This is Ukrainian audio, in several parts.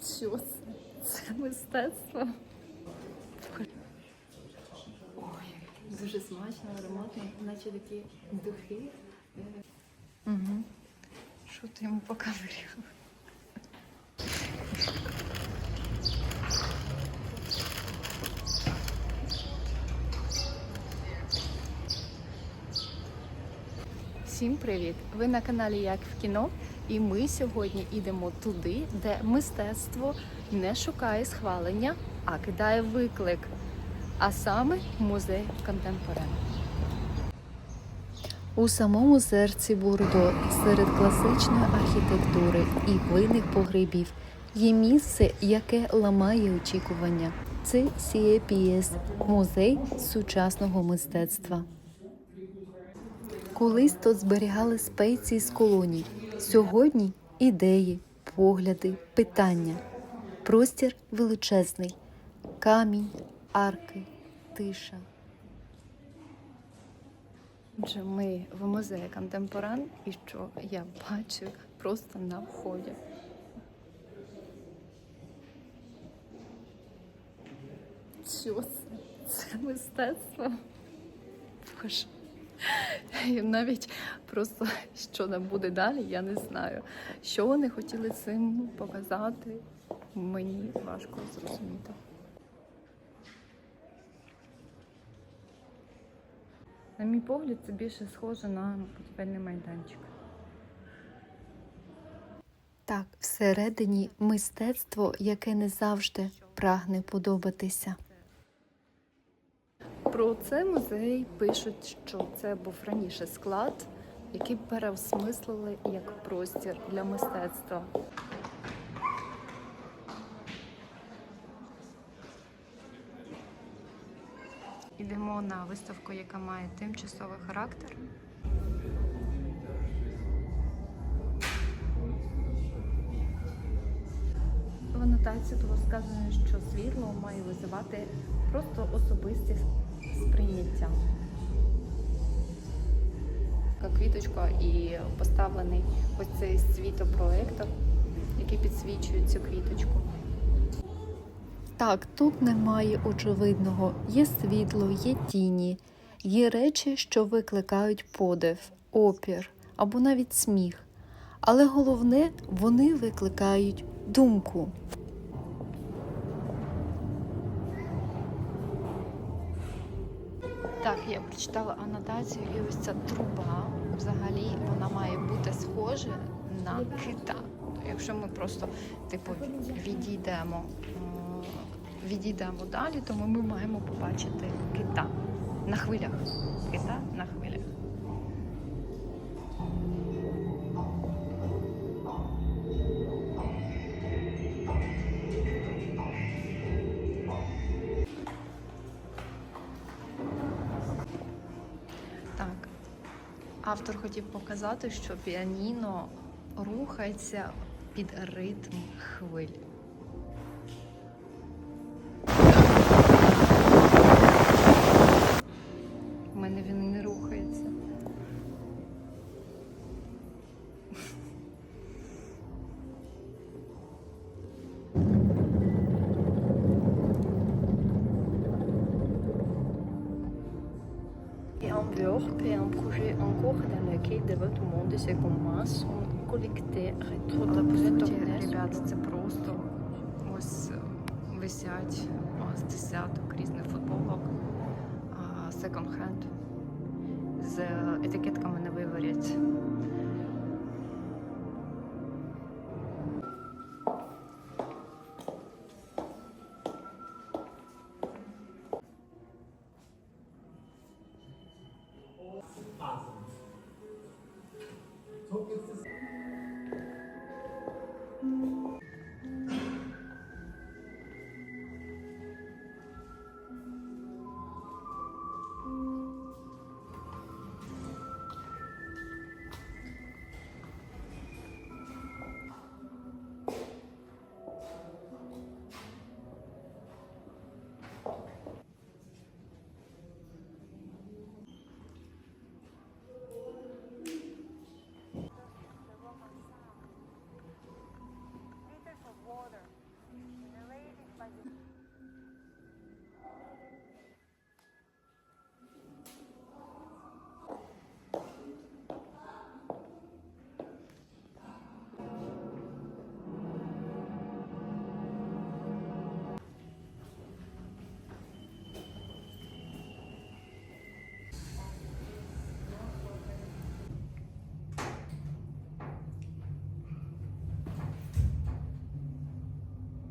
Це? Це мистецтво. Ой, дуже смачно, ароматно, наче такі духи. Угу. Що ти йому показував? Всім привіт! Ви на каналі Як в кіно, і ми сьогодні йдемо туди, де мистецтво не шукає схвалення, а кидає виклик. А саме музей контемпорен. У самому серці Бурдо, серед класичної архітектури і глиних погребів, є місце, яке ламає очікування. Це CAPS – музей сучасного мистецтва. Колись тут зберігали спеції з колоній. Сьогодні ідеї, погляди, питання. Простір величезний, камінь, арки, тиша. Отже, ми в музеї контемпоран, і що я бачу просто на вході. Що це? Це мистецтво? Боже. І навіть просто що нам буде далі, я не знаю. Що вони хотіли цим показати, мені важко зрозуміти. На мій погляд, це більше схоже на будівельний майданчик. Так, всередині мистецтво, яке не завжди прагне подобатися. Про це музей пишуть, що це був раніше склад, який переосмислили як простір для мистецтва. Ідемо на виставку, яка має тимчасовий характер. В анотації було сказано, що світло має визивати просто сприйняття. Така Квіточка і поставлений ось цей світопроектор, який підсвічує цю квіточку. Так, тут немає очевидного. Є світло, є тіні, є речі, що викликають подив, опір або навіть сміх. Але головне, вони викликають думку. Так, я прочитала анотацію, і ось ця труба взагалі вона має бути схожа на кита. Якщо ми просто типу відійдемо, відійдемо далі, тому ми маємо побачити кита на хвилях. Кита на хвилях. Автор хотів показати, що піаніно рухається під ритм хвиль. Cours dans lequel développement de ces communs sont collectés По суті, rétrotransitournés. це просто ось висять ось десяток різних футболок секонд-хенд з етикетками не виворять.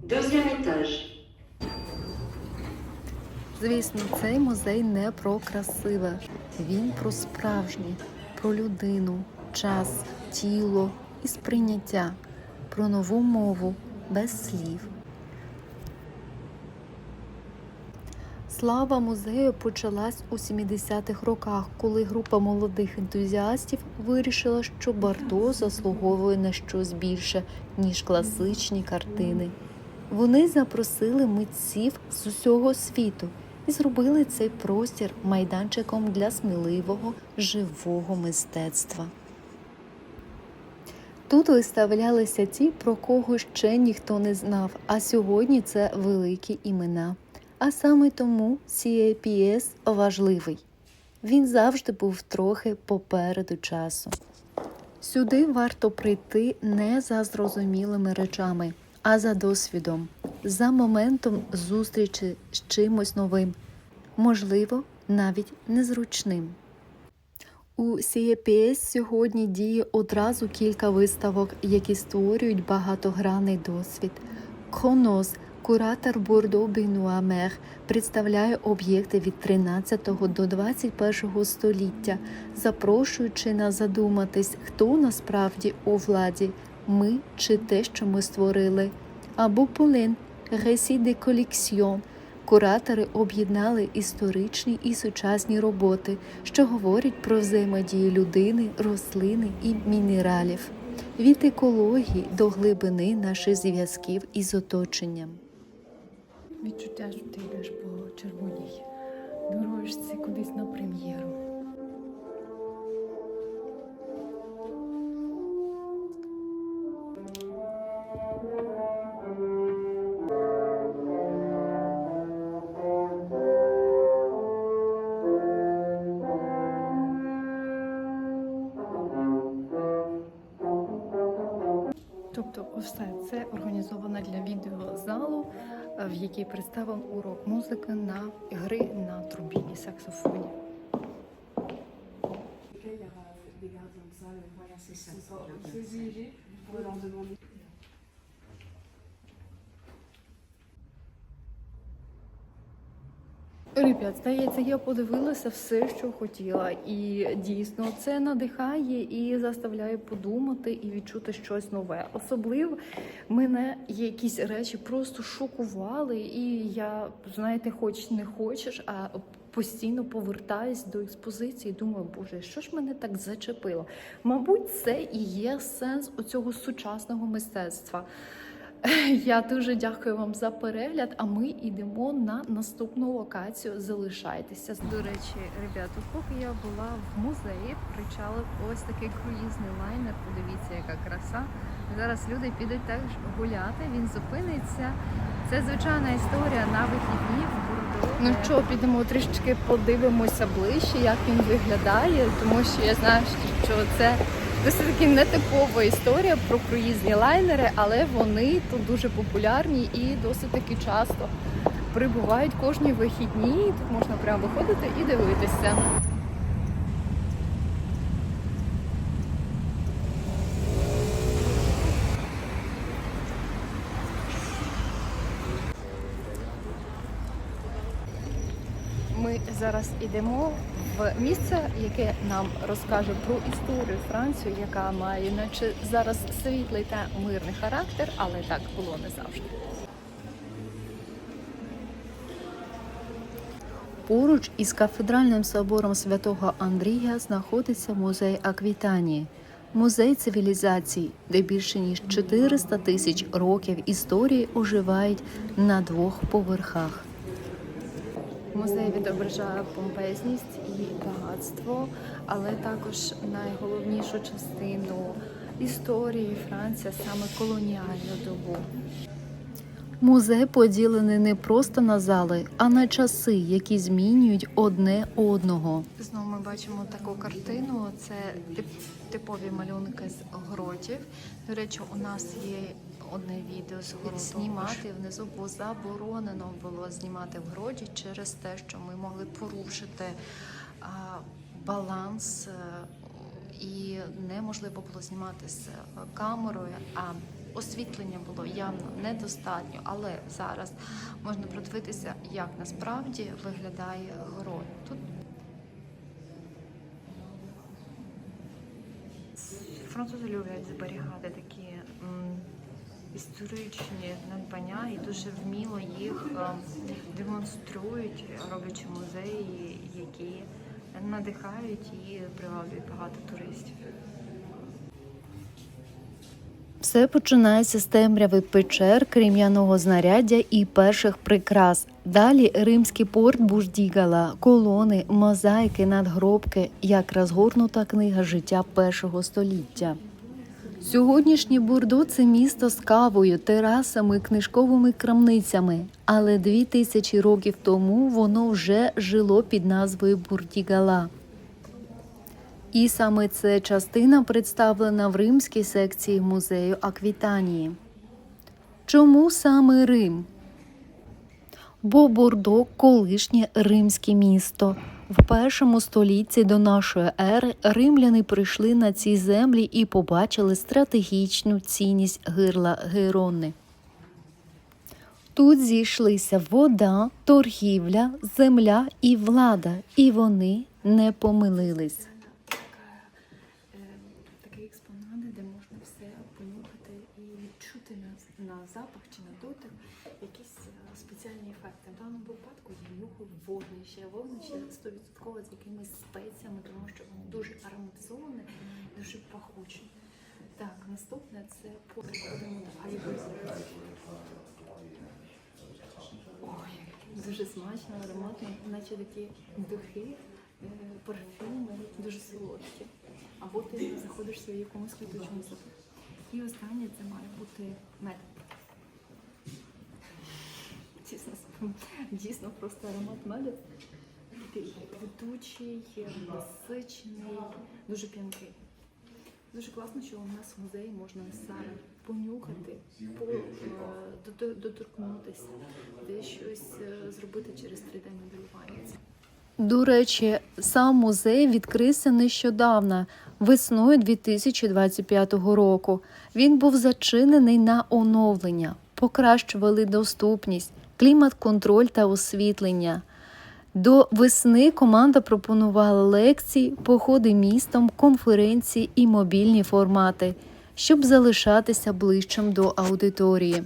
Deuxième étage. Звісно, цей музей не про красиве. Він про справжнє, про людину, час, тіло і сприйняття, про нову мову без слів. Слава музею почалась у 70-х роках, коли група молодих ентузіастів вирішила, що Бардо заслуговує на щось більше, ніж класичні картини. Вони запросили митців з усього світу і зробили цей простір майданчиком для сміливого живого мистецтва. Тут виставлялися ті, про кого ще ніхто не знав, а сьогодні це великі імена. А саме тому CAPS важливий. Він завжди був трохи попереду часу. Сюди варто прийти не за зрозумілими речами, а за досвідом, за моментом зустрічі з чимось новим, можливо, навіть незручним. У CAPS сьогодні діє одразу кілька виставок, які створюють багатогранний досвід. Кронос, куратор Бордо Бенуа Мер, представляє об'єкти від 13 до 21 століття, запрошуючи нас задуматись, хто насправді у владі, ми чи те, що ми створили. Або Полин, Ресі де колекціон. Куратори об'єднали історичні і сучасні роботи, що говорять про взаємодію людини, рослини і мінералів, від екології до глибини наших зв'язків із оточенням. Відчуття, що ти йдеш по червоній дорожці кудись на прем'єру. В якій представив урок музики на гри на трубіні саксофоні. Ребят, здається, я подивилася все, що хотіла, і дійсно це надихає і заставляє подумати і відчути щось нове. Особливо мене якісь речі просто шокували, і я, знаєте, хоч не хочеш, а постійно повертаюсь до експозиції. Думаю, боже, що ж мене так зачепило? Мабуть, це і є сенс у цього сучасного мистецтва. Я дуже дякую вам за перегляд. А ми йдемо на наступну локацію. Залишайтеся. До речі, ребята, поки я була в музеї, причалив ось такий круїзний лайнер. Подивіться, яка краса. Зараз люди підуть теж гуляти. Він зупиниться. Це звичайна історія на вихідні в Бордо. Ну що, підемо трішечки подивимося ближче, як він виглядає, тому що я знаю, що це досить таки нетипова історія про круїзні лайнери, але вони тут дуже популярні і досить таки часто прибувають кожні вихідні. Тут можна прямо виходити і дивитися. Ми зараз йдемо в місце, яке нам розкаже про історію Франції, яка має, наче зараз світлий та мирний характер, але так було не завжди. Поруч із кафедральним собором святого Андрія знаходиться музей Аквітанії, музей цивілізацій, де більше ніж 400 тисяч років історії оживають на двох поверхах. Музей відображає помпезність і багатство, але також найголовнішу частину історії Франції, саме колоніальну добу. Музей поділений не просто на зали, а на часи, які змінюють одне одного. Знову ми бачимо таку картину. Це тип, типові малюнки з гротів. До речі, у нас є одне відео з гроту. Знімати внизу, бо заборонено було знімати в гроті через те, що ми могли порушити а, баланс. е, І неможливо було знімати з е, камерою, а освітлення було явно недостатньо, але зараз можна продивитися, як насправді виглядає город. Тут французи люблять зберігати такі історичні надбання і дуже вміло їх е, демонструють, роблячи музеї, які надихають і приваблюють багато туристів. Все починається з темряви печер, крем'яного знаряддя і перших прикрас. Далі римський порт Буждігала, колони, мозаїки, надгробки, як розгорнута книга життя першого століття. Сьогоднішнє Бурдо це місто з кавою, терасами, книжковими крамницями. Але дві тисячі років тому воно вже жило під назвою Бурдігала. І саме ця частина представлена в римській секції музею Аквітанії. Чому саме Рим? Бо Бордо колишнє римське місто. В першому столітті до нашої ери римляни прийшли на ці землі і побачили стратегічну цінність гирла Герони. Тут зійшлися вода, торгівля, земля і влада, і вони не помилились. Такий експонат, де можна все понюхати і відчути на, на запах чи на дотик якісь е, спеціальні ефекти. В даному випадку я нюхаю вогнище. Вогнище 100% з якимись спеціями, тому що воно дуже ароматизоване, дуже пахуче. Так, наступне це до айвозу. Ой, дуже смачно, ароматно, наче такі духи, е, парфюми, дуже солодкі. Або ти знаходишся в якомусь квіточному саду. І останнє це має бути мед. Дійсно, дійсно просто аромат меду. Такий ведучий, насичений, дуже п'янкий. Дуже класно, що у нас в музеї можна зараз понюхати, по, е, доторкнутися, де щось е, зробити через 3D моделювання. До речі, сам музей відкрився нещодавно, весною 2025 року. Він був зачинений на оновлення, покращували доступність, клімат-контроль та освітлення. До весни команда пропонувала лекції, походи містом, конференції і мобільні формати, щоб залишатися ближчим до аудиторії.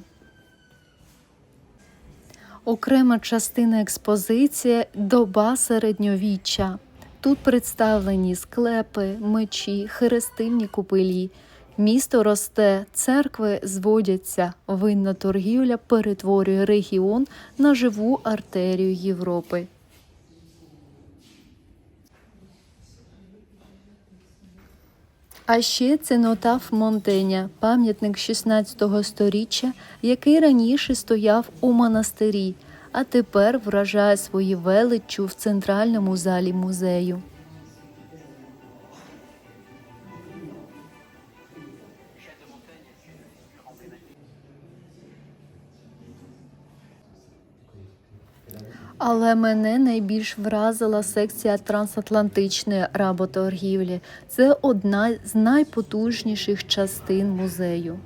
Окрема частина експозиції доба середньовіччя. Тут представлені склепи, мечі, хрестильні купелі. Місто росте, церкви зводяться. Винна торгівля перетворює регіон на живу артерію Європи. А ще ценотаф Монтеня, пам'ятник 16 сторіччя, який раніше стояв у монастирі, а тепер вражає свої величчю в центральному залі музею. Але мене найбільш вразила секція трансатлантичної работоргівлі. Це одна з найпотужніших частин музею.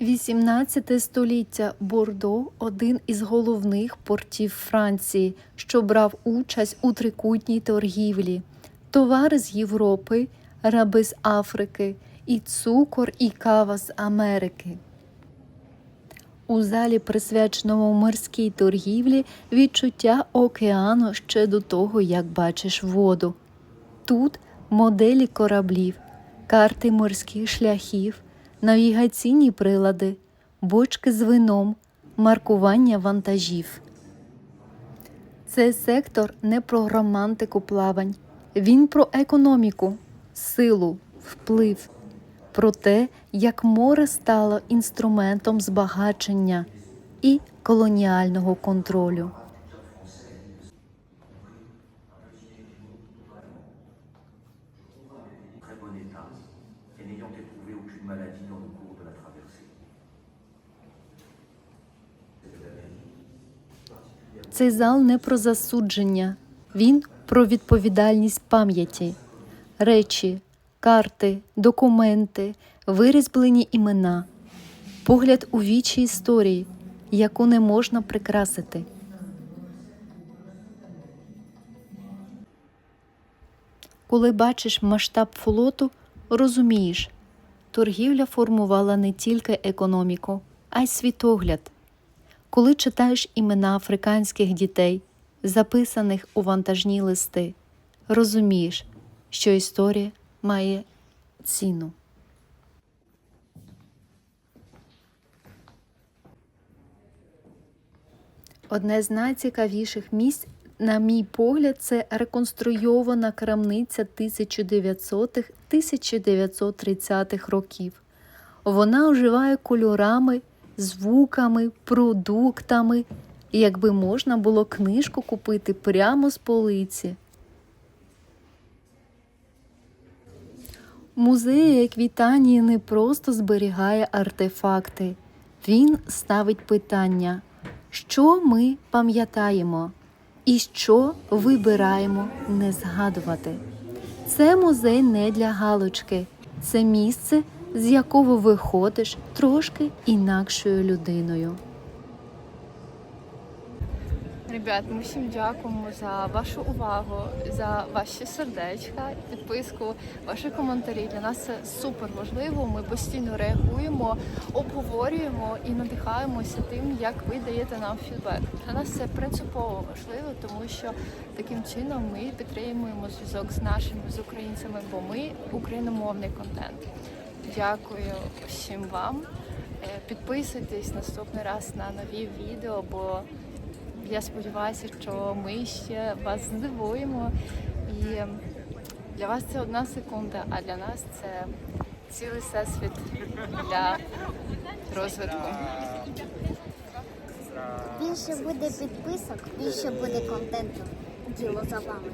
XVIII століття Бордо один із головних портів Франції, що брав участь у трикутній торгівлі. Товари з Європи, раби з Африки, і цукор, і кава з Америки. У залі, присвяченому морській торгівлі, відчуття океану ще до того, як бачиш воду. Тут моделі кораблів, карти морських шляхів, навігаційні прилади, бочки з вином, маркування вантажів. Цей сектор не про романтику плавань, він про економіку, силу, вплив, про те, як море стало інструментом збагачення і колоніального контролю. Цей зал не про засудження, Він про відповідальність пам'яті, речі, карти, документи, вирізблені імена, погляд у вічі історії, яку не можна прикрасити. Коли бачиш масштаб флоту, розумієш, торгівля формувала не тільки економіку, а й світогляд. Коли читаєш імена африканських дітей, записаних у вантажні листи, розумієш, що історія має ціну. Одне з найцікавіших місць, на мій погляд, це реконструйована крамниця 1900-1930-х років. Вона оживає кольорами, звуками, продуктами, якби можна було книжку купити прямо з полиці. Музей Еквітанії не просто зберігає артефакти, він ставить питання, що ми пам'ятаємо і що вибираємо не згадувати. Це музей не для галочки, це місце, з якого виходиш трошки інакшою людиною. Ребят, ми всім дякуємо за вашу увагу, за ваші сердечка, підписку, ваші коментарі. Для нас це супер важливо. Ми постійно реагуємо, обговорюємо і надихаємося тим, як ви даєте нам фідбек. Для нас це принципово важливо, тому що таким чином ми підтримуємо зв'язок з нашими з українцями, бо ми україномовний контент. Дякую всім вам. Е, Підписуйтесь наступний раз на нові відео, бо я сподіваюся, що ми ще вас здивуємо. І для вас це одна секунда, а для нас це цілий всесвіт для розвитку. Більше буде підписок, більше буде контенту. Діло за вами.